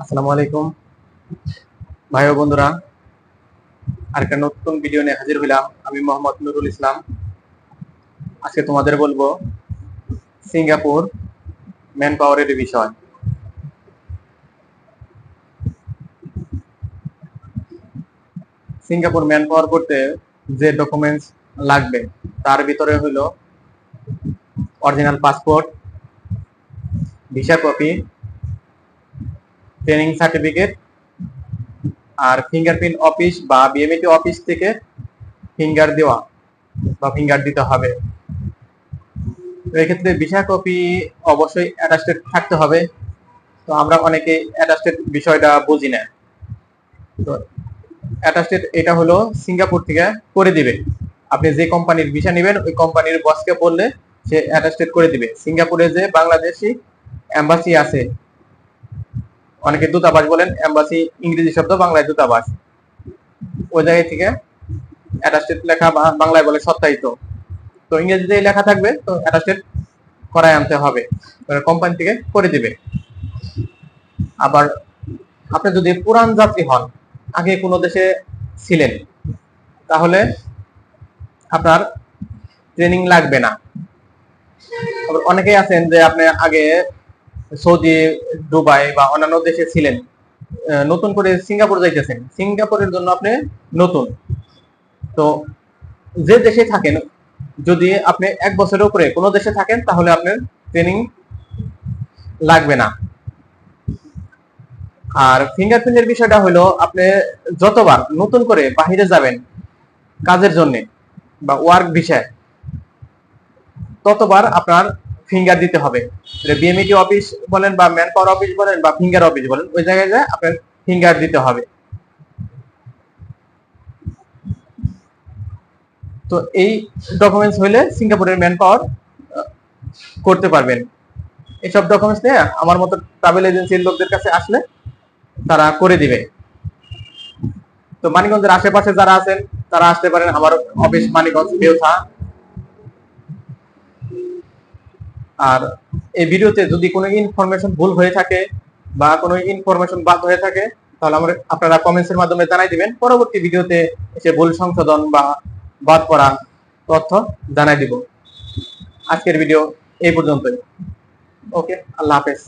আসসালামু আলাইকুম। ভাই ও বন্ধুরা, আরেকটা নতুন ভিডিও নিয়ে হাজির হইলাম। আমি মোহাম্মদ নুরুল ইসলাম। আজকে তোমাদের বলব, সিঙ্গাপুর ম্যান পাওয়ারের বিষয়। সিঙ্গাপুর ম্যান পাওয়ার করতে যে ডকুমেন্টস লাগবে, তার ভিতরে হলো original passport visa copy training certificate আর ফিঙ্গারপ্রিন্ট অফিস বা বিএমইটি অফিস থেকে ফিঙ্গার দেওয়া বা ফিঙ্গার দিতে হবে। এক্ষেত্রে ভিসা কপি অবশ্যই অ্যাটাস্টেড থাকতে হবে। তো আমরা অনেকে অ্যাটাস্টেড বিষয়টা বুঝি না। তো অ্যাটাস্টেড এটা হলো সিঙ্গাপুর থেকে করে দিবে। আপনি যে কোম্পানির ভিসা নেবেন, ওই কোম্পানির বসকে বললে সে অ্যাটাস্টেড করে দিবে। সিঙ্গাপুরে যে বাংলাদেশি এম্বাসি আছে অনেকে দূতাবাস বলেন এম্বাসি ইংরেজি শব্দ, বাংলায় দূতাবাস। ওই জায়গায় থেকে অ্যাটাস্টেড লেখা বাংলায় বলে সত্যায়িত। তো ইংরেজিতে লেখা থাকবে, তো অ্যাটাস্টেড করায় আনতে হবে। কোম্পানি থেকে করে দিবে। আবার আপনি যদি পুরান যাত্রী হন, আগে কোনো দেশে ছিলেন, তাহলে আপনার ট্রেনিং লাগবে না। আবার অনেকেই আছেন যে আপনি আগে সৌদি, দুবাই বা অন্যান্য দেশে ছিলেন নতুন করে সিঙ্গাপুর যাইতেছেন। সিঙ্গাপুরের জন্য আপনি নতুন। তো যে দেশে থাকেন, যদি আপনি এক বছরের উপরে কোনো দেশে থাকেন, তাহলে আপনার ট্রেনিং লাগবে না। আর ফিঙ্গারপ্রিন্টের বিষয়টা হলো, আপনি যতবার নতুন করে বাহিরে যাবেন কাজের জন্য বা ওয়ার্ক ভিসায় ততবার আপনার ফিঙ্গার দিতে হবে। বিএমইটি অফিস বলেন বা ম্যান পাওয়ার অফিস বলেন বা ফিঙ্গার অফিস বলেন, ওই জায়গায় যায় আপনার ফিঙ্গার দিতে হবে। তো এই ডকুমেন্টস হইলে সিঙ্গাপুরের ম্যান পাওয়ার করতে পারবেন। এসব ডকুমেন্টস নিয়ে আমার মতো ট্রাভেল এজেন্সির লোকদের কাছে আসলে তারা করে দিবে। তো মানিকগঞ্জের আশেপাশে যারা আছেন, তারা আসতে পারেন। আমার অফিস মানিকগঞ্জ, বেউথা। আর এই ভিডিওতে যদি কোনো ইনফরমেশন ভুল হয়ে থাকে বা কোনো ইনফরমেশন বাদ হয়ে থাকে, তাহলে আমরা আপনারা কমেন্টসের মাধ্যমে জানাই দিবেন। পরবর্তী ভিডিওতে এসে ভুল সংশোধন বা বাদ করা তথ্য জানাই দিব। আজকের ভিডিও এই পর্যন্তই। ওকে, আল্লাহ হাফেজ।